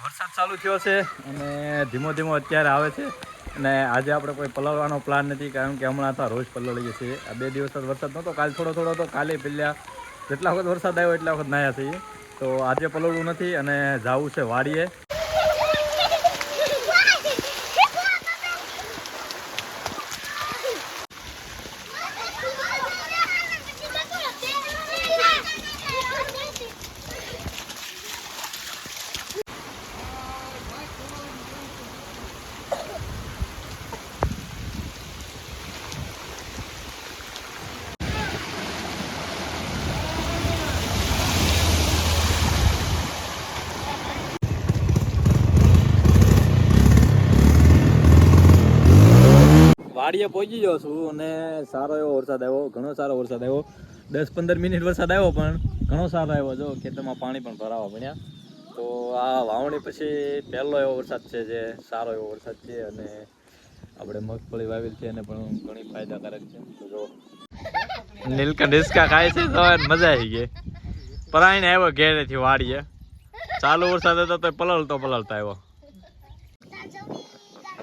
વરસાદ ચાલુ થયો છે અને ધીમો ધીમો અત્યારે આવે છે. અને આજે આપણે કોઈ પલળવાનો પ્લાન નથી, કારણ કે હમણાં તો રોજ પલળીએ છીએ આ બે દિવસ વરસાદ નહોતો કાલ થોડો થોડો હતો, કાલે પહેલા જેટલા વખત વરસાદ આવ્યો એટલા વખત નાયા છીએ. તો આજે પલળવું નથી અને જવું છે વાડીએ. વાડીએ પહોંચી ગયો છું અને સારો એવો વરસાદ આવ્યો, ઘણો સારો વરસાદ આવ્યો. દસ પંદર મિનિટ વરસાદ આવ્યો, પણ ઘણો સારો આવ્યો. જો ખેતરમાં પાણી પણ ભરાવા મળ્યા. તો આ વાવણી પછી પહેલો એવો વરસાદ છે જે સારો એવો વરસાદ છે અને આપણે મગફળી વાવેલ છે અને પણ ઘણી ફાયદાકારક છે. જો. નીલકંઠ હિસકા ખાય છે મજા આવી ગઈ. પરાઈને આવ્યો ઘેરેથી વાડીએ. ચાલુ વરસાદ હતો તો પલળતો પલળતા આવ્યો.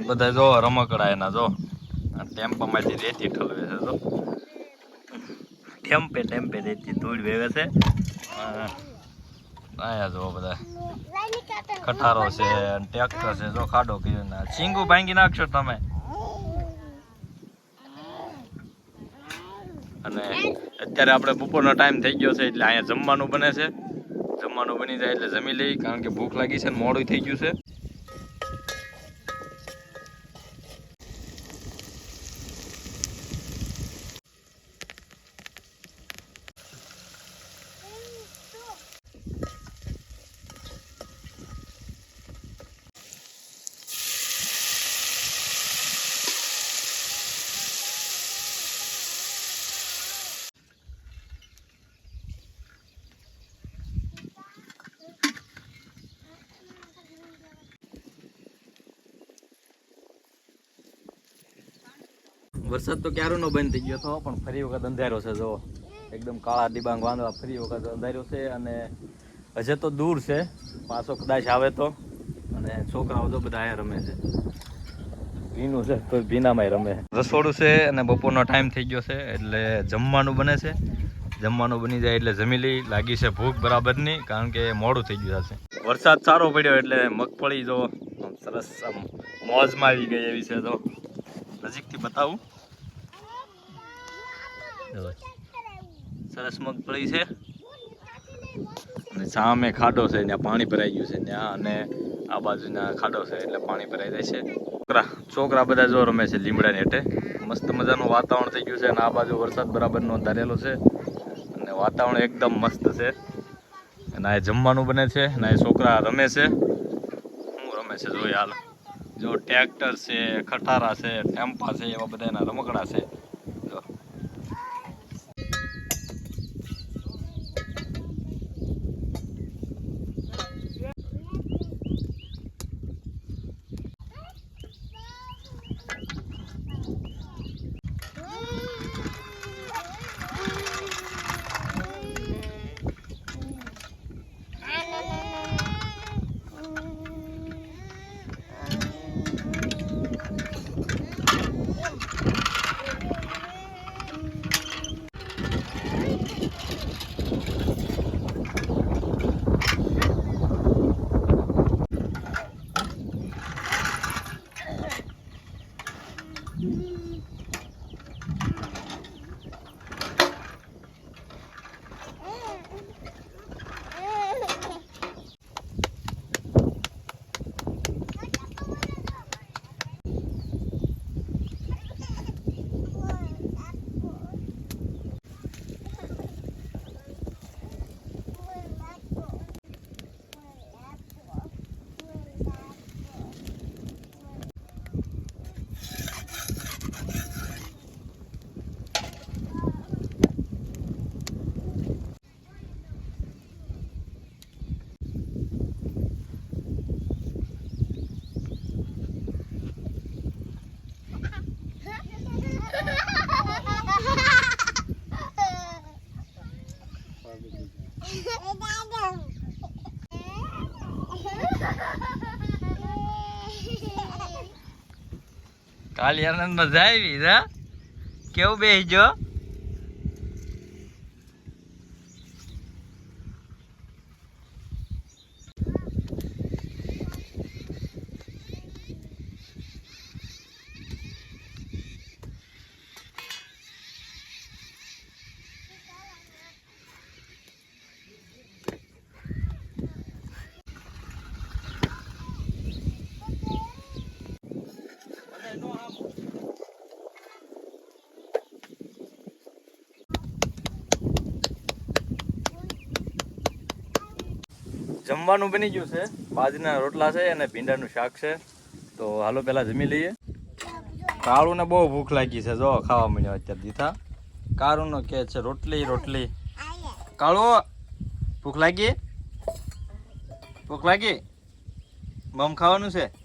બધા જો રમકડા એના જો. ટેમ્પામાંથી રેતી ઠલવે છે તો ટેમ્પે ટેમ્પે રેતી ધૂળ વેવે છે આયા જો બધા. કઠારો છે અને ટ્રેક્ટર છે, જો ખાડો કર્યો ને સિંગુ ભાંગી નાખશો તમે. અને અત્યારે આપણે બપોરનો ટાઈમ થઈ ગયો છે, એટલે અહીંયા જમવાનું બને છે. જમવાનું બની જાય એટલે જમી લઈ કારણ કે ભૂખ લાગી છે ને મોડું થઈ ગયું છે. વરસાદ તો ક્યારનો બંધ થઈ ગયો હતો, પણ ફરી વખત અંધારો છે જો એકદમ કાળા ડિબાંગ વાંદળા, ફરી વખત અંધાર્યો છે અને હજે તો દૂર છે. પાછો કદાચ આવે તો. અને છોકરાઓ તો બધા અહીંયા રમે છે. ભીનું છે, તો ભીનામાંય રમે. રસોડું છે અને બપોરનો ટાઈમ થઈ ગયો છે, એટલે જમવાનું બને છે. જમવાનું બની જાય એટલે જમી લઈ. લાગી છે ભૂખ બરાબરની, કારણ કે મોડું થઈ ગયું છે વરસાદ સારો પડ્યો એટલે મગફળી જો સરસ મોજમાં આવી ગઈ એવી છે તો નજીકથી બતાવું. સરસ મગફળી છે. અને સામે ખાડો છે ત્યાં પાણી ભરાઈ ગયું છે ત્યાં અને આ બાજુના ખાડો છે એટલે પાણી ભરાઈ જાય છે. છોકરા છોકરા બધા જો રમે છે લીમડાની હેઠે. મસ્ત મજાનું વાતાવરણ થઈ ગયું છે અને આ બાજુ વરસાદ બરાબરનો ધારેલો છે. અને વાતાવરણ એકદમ મસ્ત છે. અને આ જમવાનું બને છે અને આ છોકરા રમે છે. શું રમે છે જોઈએ હાલ. જો ટ્રેક્ટર છે ખટારા છે ટેમ્પા છે એવા બધા એના રમકડા છે. કાલિયાનંદ મજા આવી હા કેવું બેસજો? જમવાનું બની ગયું છે. બાજરીના રોટલા છે અને ભીંડાનું શાક છે. તો હાલો પેલા જમી લઈએ. કાળુને બહુ ભૂખ લાગી છે, જો ખાવા મળ્યો અત્યારે દીધા. કાળુનો કે છે, રોટલી રોટલી. કાળુ, ભૂખ લાગી? ભૂખ લાગી? મમ ખાવાનું છે?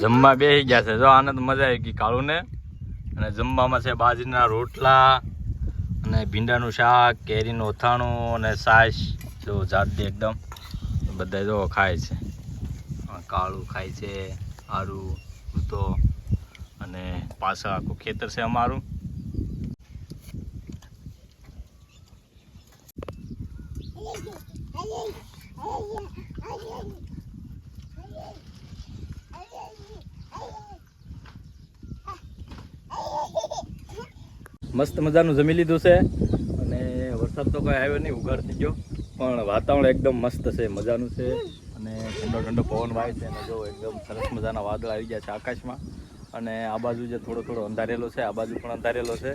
જમવા બેસી ગયા છે. જો આને તો મજા આવી ગઈ કાળુને. અને જમવામાં છે બાજરીના રોટલા અને ભીંડાનું શાક, કેરીનું ઓથાણું અને સાસ જો જાતે એકદમ બધા જો ખાય છે. કાળું ખાય છે, આરું તો અને પાછા આખું ખેતર છે અમારું. મસ્ત મજાનું જમી લીધું છે. અને વરસાદ તો કંઈ આવ્યો નહીં, ઉઘાડ થઈ ગયો. પણ વાતાવરણ એકદમ મસ્ત છે, મજાનું છે. અને ઠંડો ઠંડો પવન વાય છે અને જો એકદમ સરસ મજાના વાદળ આવી ગયા છે આકાશમાં. અને આ બાજુ જે થોડો થોડો અંધારેલો છે, આ બાજુ પણ અંધારેલો છે.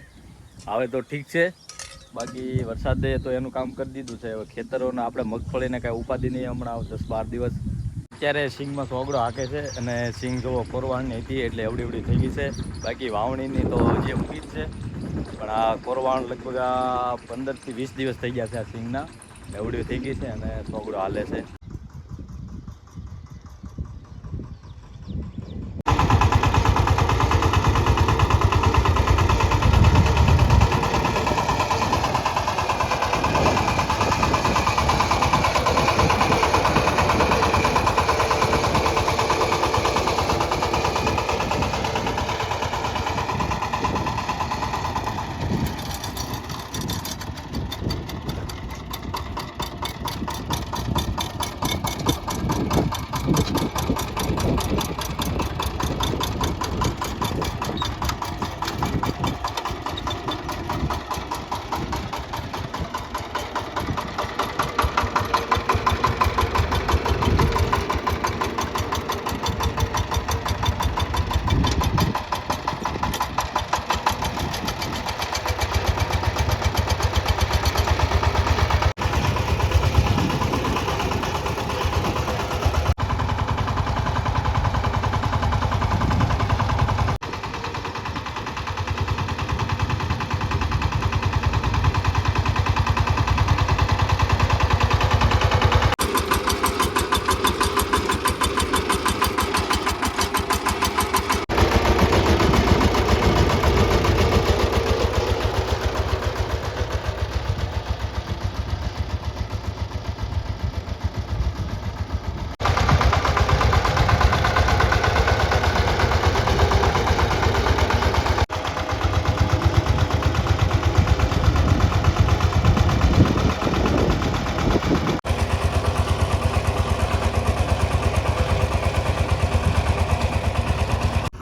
આવે તો ઠીક છે. બાકી વરસાદે તો એનું કામ કરી દીધું છે. હવે ખેતરોને આપણે મગફળીને કાંઈ ઉપાધિ નહીં હમણાં દસ બાર દિવસ. અત્યારે સિંગમાં સોગડો હાકે છે અને સિંગ જોવો કોરવાણની હતી એટલે એવડી એવડી થઈ ગઈ છે. બાકી વાવણીની તો જ છે. પણ આ કોરવાણ લગભગ આ પંદરથી વીસ દિવસ થઈ ગયા છે આ સિંગના. એવડી થઈ ગઈ છે અને સોગડો હાલે છે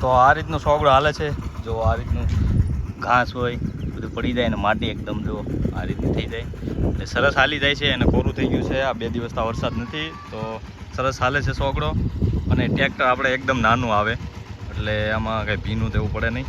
તો આ રીતનો સોગડો હાલે છે. જો આ રીતનું ઘાસ હોય, બધું પડી જાય અને માટી એકદમ, જો આ રીતની થઈ જાય. એટલે સરસ હાલી જાય છે અને કોરું થઈ ગયું છે. આ બે દિવસથી વરસાદ નથી, તો સરસ હાલે છે સોગડો. અને ટ્રેક્ટર આપણે એકદમ નાનું આવે, એટલે આમાં કંઈ ભીનું દેવું પડે નહીં.